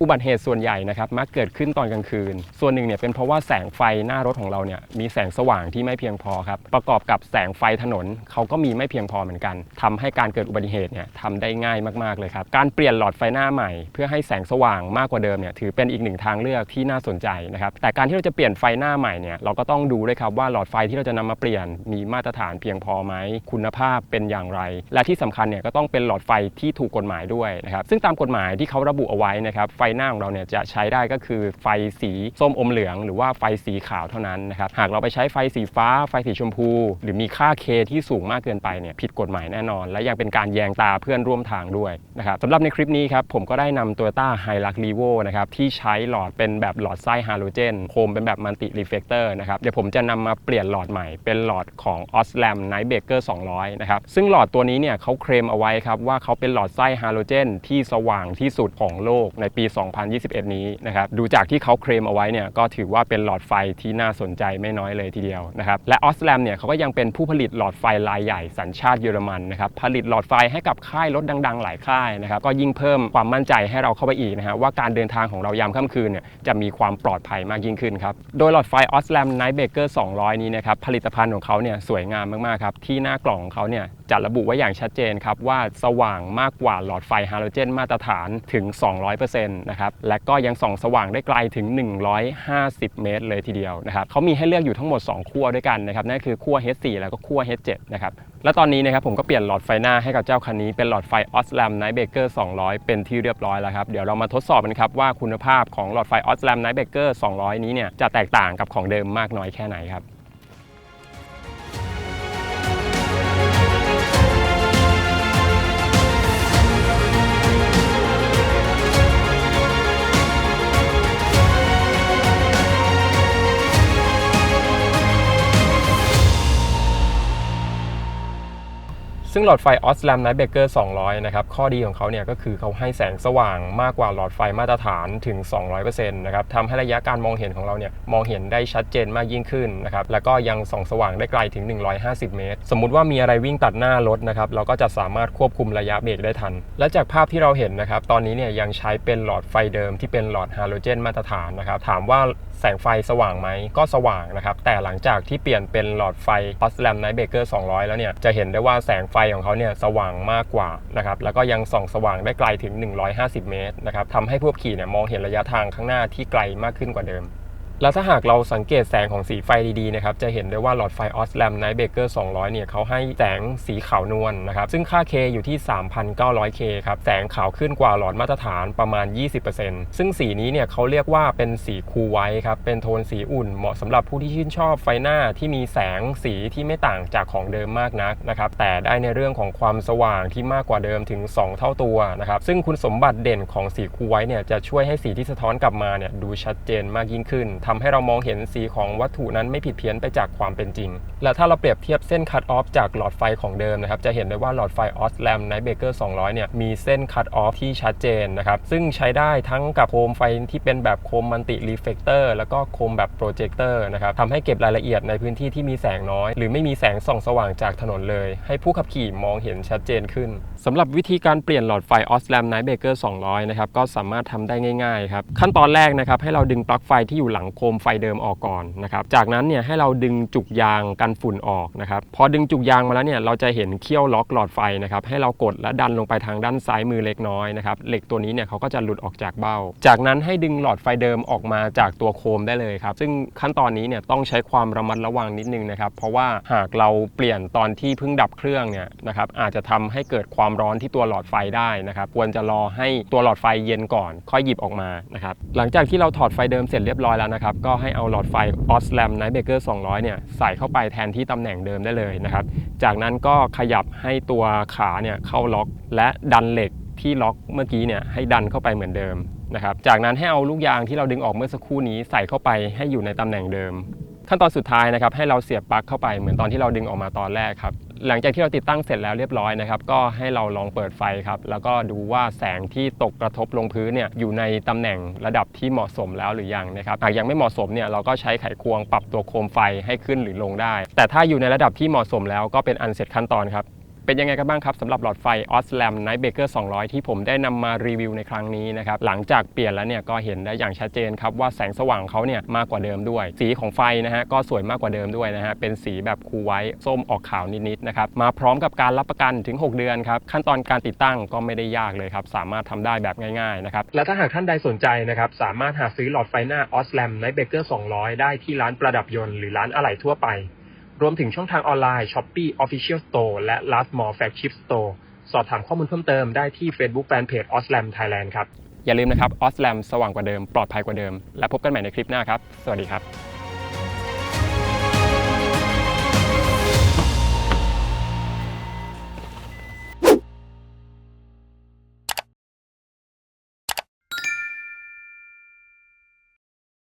อุบัติเหตุส่วนใหญ่นะครับมักเกิดขึ้นตอนกลางคืน ส่วนหนึ่งเนี่ยเป็นเพราะว่าแสงไฟหน้ารถของเราเนี่ยมีแสงสว่างที่ไม่เพียงพอครับประกอบกับแสงไฟถนนเขาก็มีไม่เพียงพอเหมือนกันทำให้การเกิดอุบัติเหตุเนี่ยทำได้ง่ายมากๆเลยครับการเปลี่ยนหลอดไฟหน้าใหม่ เพื่อให้แสงสว่างมากกว่าเดิมเนี่ยถือเป็นอีกหนึ่งทางเลือกที่น่าสนใจนะครับแต่การที่เราจะเปลี่ยนไฟหน้าใหม่เนี่ยเราก็ต้องดูด้วยครับว่าหลอดไฟที่เราจะนำมาเปลี่ยนมีมาตรฐานเพียงพอไหมคุณภาพเป็นอย่างไร และที่สำคัญเนี่ยก็ต้องเป็นหลอดไฟที่ถูกกฎหมายด้วยนะครับซึ่งตามกฎหมายที่เขาระบุเอาไว้นะครับไฟหน้าของเราเนี่ยจะใช้ได้ก็คือไฟสีส้มอมเหลือง หรือว่าไฟสีขาวเท่านั้นนะครับหากเราไปใช้ไฟสีฟ้า ไฟสีชมพู หรือมีค่าเคที่สูงมากเกินไปเนี่ยผิดกฎหมายแน่นอน และยังเป็นการแยงตาเพื่อนร่วมทางด้วยนะครับสำหรับในคลิปนี้ครับผมก็ได้นำ Toyota Hilux Revo นะครับที่ใช้หลอดเป็นแบบหลอดไส้ฮาโลเจนโคมเป็นแบบมัลติรีเฟกเตอร์นะครับเดี๋ยวผมจะนำมาเปลี่ยนหลอดใหม่เป็นหลอดของ Oslam Night Baker 200 นะครับ ซึ่งหลอดตัวนี้เนี่ยเขาเคลมเอาไว้ครับว่าเขาเป็นหลอดไส้ฮาโลเจนที่สว่างที่สุดของโลกในปี2021 นี้นะครับดูจากที่เขาเคลมเอาไว้เนี่ยก็ถือว่าเป็นหลอดไฟที่น่าสนใจไม่น้อยเลยทีเดียวนะครับและ Oslam เนี่ยเขาก็ยังเป็นผู้ผลิตหลอดไฟรายใหญ่สัญชาติเยอรมันนะครับผลิตหลอดไฟให้กับค่ายรถดัง ๆ หลายค่ายนะครับก็ยิ่งเพิ่มความมั่นใจให้เราเข้าไปอีกนะฮะว่าการเดินทางของเรายามค่ำคืนเนี่ยจะมีความปลอดภัยมากยิ่งขึ้นครับโดยหลอดไฟ Oslam Night Baker 200 นี้นะครับผลิตภัณฑ์ของเขาเนี่ยสวยงามมากๆครับที่หน้ากล่องของเขาเนี่ยจะระบุไว้อย่างชัดเจนครับว่าสว่างมากกว่าหลอดไฟฮาโลเจนมาตรฐานถึง 200%นะครับและก็ยังส่องสว่างได้ไกลถึง 150 เมตร เลยทีเดียวนะครับเขามีให้เลือกอยู่ทั้งหมด 2 ขั้วด้วยกันนะครับนั่นคือขั้ว H4 แล้วก็ขั้ว H7 นะครับและตอนนี้นะครับผมก็เปลี่ยนหลอดไฟหน้าให้กับเจ้าคันนี้เป็นหลอดไฟ Oslam Night Baker 200 เป็นที่เรียบร้อยแล้วครับเดี๋ยวเรามาทดสอบกันครับว่าคุณภาพของหลอดไฟ Oslam Night Baker 200 นี้เนี่ยจะแตกต่างกับของเดิมมากน้อยแค่ไหนครับ ซึ่งหลอดไฟ Oslam Night Baker 200 นะครับ ข้อดีของเขาเนี่ยก็คือเขาให้แสงสว่างมากกว่าหลอดไฟมาตรฐานถึง 200%นะครับทำให้ระยะการมองเห็นของเราเนี่ยมองเห็นได้ชัดเจนมากยิ่งขึ้นนะครับ แล้วก็ยังส่องสว่างได้ไกลถึง 150 เมตร สมมุติว่ามีอะไรวิ่งตัดหน้ารถนะครับ เราก็จะสามารถควบคุมระยะเบรกได้ทัน และจากภาพที่เราเห็นนะครับ ตอนนี้เนี่ยยังใช้เป็นหลอดไฟเดิมที่เป็นหลอดฮาโลเจนมาตรฐานนะครับ ถามว่า แสงไฟสว่างไหมก็สว่างนะครับ แต่หลังจากที่เปลี่ยนเป็นหลอดไฟ Oslam Night Baker 200 แล้วเนี่ย จะเห็นได้ว่าแสงไฟของเขาเนี่ยสว่างมากกว่านะครับ แล้วก็ยังส่องสว่างได้ไกลถึง 150 เมตรนะครับทำให้ผู้ขี่เนี่ยมองเห็นระยะทางข้างหน้าที่ไกลมากขึ้นกว่าเดิม แล้วถ้าหากเราสังเกตแสงของสีไฟดีๆนะครับจะเห็นได้ว่าหลอดไฟ Oslam Night Baker 200เนี่ยเขาให้แสงสีขาวนวลนะครับซึ่งค่า K อยู่ที่ 3,900K ครับแสงขาวขึ้นกว่าหลอดมาตรฐานประมาณ 20%ซึ่งสีนี้เนี่ยเขาเรียกว่าเป็นสีคูไวท์ครับเป็นโทนสีอุ่นเหมาะสำหรับผู้ที่ชื่นชอบไฟหน้าที่มีแสงสีที่ไม่ต่างจากของเดิมมากนักนะครับแต่ได้ในเรื่องของความสว่างที่มากกว่าเดิมถึง 2 เท่าตัวนะครับซึ่งคุณสมบัติเด่นของสีคูไวท์เนี่ยจะช่วยให้สีที่สะท้อนกลับมาเนี่ยดูชัดเจนมากยิ่งขึ้นทำให้เรามองเห็นสีของวัตถุนั้นไม่ผิดเพี้ยนไปจากความเป็นจริง และถ้าเราเปรียบเทียบเส้นคัตออฟจากหลอดไฟของเดิมนะครับจะเห็นได้ว่าหลอดไฟ Oslam Night Baker 200เนี่ยมีเส้นคัตออฟที่ชัดเจนนะครับซึ่งใช้ได้ทั้งกับโคมไฟที่เป็นแบบโคมมัลติรีเฟกเตอร์แล้วก็โคมแบบโปรเจคเตอร์นะครับทำให้เก็บรายละเอียดในพื้นที่ที่มีแสงน้อย หรือไม่มีแสงส่องสว่างจากถนนเลย ให้ผู้ขับขี่มองเห็นชัดเจนขึ้น สำหรับวิธีการเปลี่ยนหลอดไฟ Oslam Night Baker 200 นะครับ ก็สามารถทำได้ง่ายๆครับ ขั้นตอนแรกนะครับ ให้เราดึงปลั๊กไฟที่อยู่หลังโคมไฟเดิมออกก่อนนะครับ จากนั้นเนี่ยให้เราดึงจุกยางกันฝุ่นออกนะครับ พอดึงจุกยางมาแล้วเนี่ยเราจะเห็นเขี้ยวล็อกหลอดไฟนะครับ ให้เรากดและดันลงไปทางด้านซ้ายมือเล็กน้อยนะครับ เหล็กตัวนี้เนี่ยเขาก็จะหลุดออกจากเบ้า จากนั้นให้ดึงหลอดไฟเดิมออกมาจากตัวโคมได้เลยครับ ซึ่งขั้นตอนนี้เนี่ยต้องใช้ความระมัดระวังนิดนึงนะครับ เพราะว่าหากเราเปลี่ยนตอนที่เพิ่งดับเครื่องเนี่ยนะครับอาจจะทำให้เกิดความร้อนที่ตัวหลอดไฟได้นะครับ ควรจะรอให้ตัวหลอดไฟเย็นก่อน ค่อยหยิบออกมานะครับ หลังจากที่เราถอดไฟเดิมเสร็จเรียบร้อยแล้วนะครับ ก็ให้เอาหลอดไฟ Oslam Night Baker 200 เนี่ย ใส่เข้าไปแทนที่ตำแหน่งเดิมได้เลยนะครับ จากนั้นก็ขยับให้ตัวขาเนี่ยเข้าล็อก และดันเหล็กที่ล็อกเมื่อกี้เนี่ยให้ดันเข้าไปเหมือนเดิมนะครับ จากนั้นให้เอาลูกยางที่เราดึงออกเมื่อสักครู่นี้ใส่เข้าไปให้อยู่ในตำแหน่งเดิม ขั้นตอนสุดท้ายนะครับให้เราเสียบปลั๊กเข้าไปเหมือนตอนที่เราดึงออกมาตอนแรกครับ หลังจากที่เราติดตั้งเสร็จแล้วเรียบร้อยนะครับก็ให้เราลองเปิดไฟครับ แล้วก็ดูว่าแสงที่ตกกระทบลงพื้นเนี่ยอยู่ในตำแหน่งระดับที่เหมาะสมแล้วหรือยังนะครับหากยังไม่เหมาะสมเนี่ยเราก็ใช้ไขควงปรับตัวโคมไฟให้ขึ้นหรือลงได้ แต่ถ้าอยู่ในระดับที่เหมาะสมแล้วก็เป็นอันเสร็จขั้นตอนครับ เป็นยังไงกันบ้างครับสำหรับหลอดไฟ Oslam Night Baker 200 ที่ผมได้นำมารีวิวในครั้งนี้นะครับ หลังจากเปลี่ยนแล้วเนี่ยก็เห็นได้อย่างชัดเจนครับว่าแสงสว่างเขาเนี่ยมากกว่าเดิมด้วย สีของไฟนะฮะก็สวยมากกว่าเดิมด้วยนะฮะเป็นสีแบบคูไวท์ส้มออกขาวนิดๆนะครับมาพร้อมกับการรับประกันถึง 6 เดือนครับขั้นตอนการติดตั้งก็ไม่ได้ยากเลยครับสามารถทำได้แบบง่ายๆนะครับและถ้าหากท่านใดสนใจนะครับสามารถหาซื้อหลอดไฟหน้า Oslam Night Baker 200 ได้ที่ร้านประดับยนต์หรือร้านอะไหล่ทั่วไป รวมถึงช่องทางออนไลน์ Shopee Official Store และ Last Mall Flagship Store สอบถามข้อมูลเพิ่มเติมได้ที่ Facebook Fanpage Oslam Thailand ครับ อย่าลืมนะครับ Oslam สว่างกว่าเดิม ปลอดภัยกว่าเดิม และพบกันใหม่ในคลิปหน้าครับ สวัสดีครับ